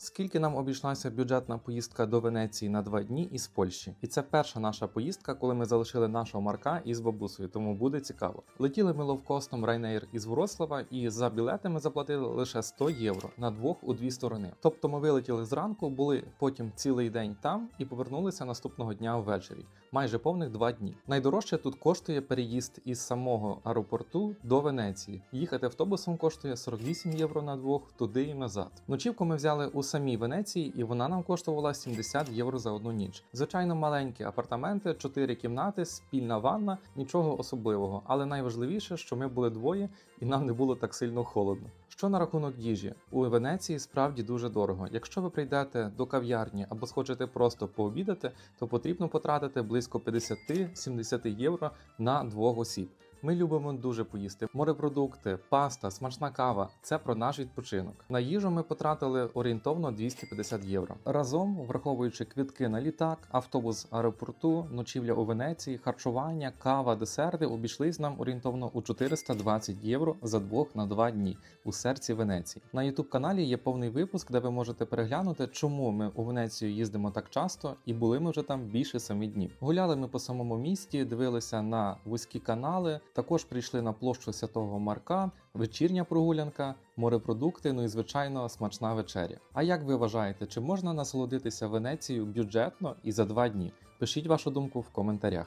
Скільки нам обійшлася бюджетна поїздка до Венеції на два дні із Польщі? І це перша наша поїздка, коли ми залишили нашого Марка із бабусею, тому буде цікаво. Летіли ми ловкостом Ryanair із Вроцлава, і за білети ми заплатили лише 100 євро на двох у дві сторони. Тобто ми вилетіли зранку, були потім цілий день там і повернулися наступного дня ввечері. Майже повних два дні. Найдорожче тут коштує переїзд із самого аеропорту до Венеції. Їхати автобусом коштує 48 євро на двох туди і назад. Ночівку ми взяли у самій Венеції, і вона нам коштувала 70 євро за одну ніч. Звичайно, маленькі апартаменти, 4 кімнати, спільна ванна, нічого особливого. Але найважливіше, що ми були двоє і нам не було так сильно холодно. Що на рахунок їжі у Венеції справді дуже дорого. Якщо ви прийдете до кав'ярні або схочете просто пообідати, то потрібно потратити близько 50-70 євро на двох осіб. Ми любимо дуже поїсти морепродукти, паста, смачна кава це про наш відпочинок. На їжу ми потратили орієнтовно 250 євро. Разом, враховуючи квітки на літак, автобус аеропорту, ночівля у Венеції, харчування, кава, десерти, обійшлись нам орієнтовно у 420 євро за двох на два дні у серці Венеції. На youtube каналі є повний випуск, де ви можете переглянути, чому ми у Венецію їздимо так часто, і були ми вже там більше самі днів. Гуляли ми по самому місті, дивилися на вузькі канали. Також прийшли на площу Святого Марка, вечірня прогулянка, морепродукти, ну і звичайно смачна вечеря. А як ви вважаєте, чи можна насолодитися Венецією бюджетно і за два дні? Пишіть вашу думку в коментарях.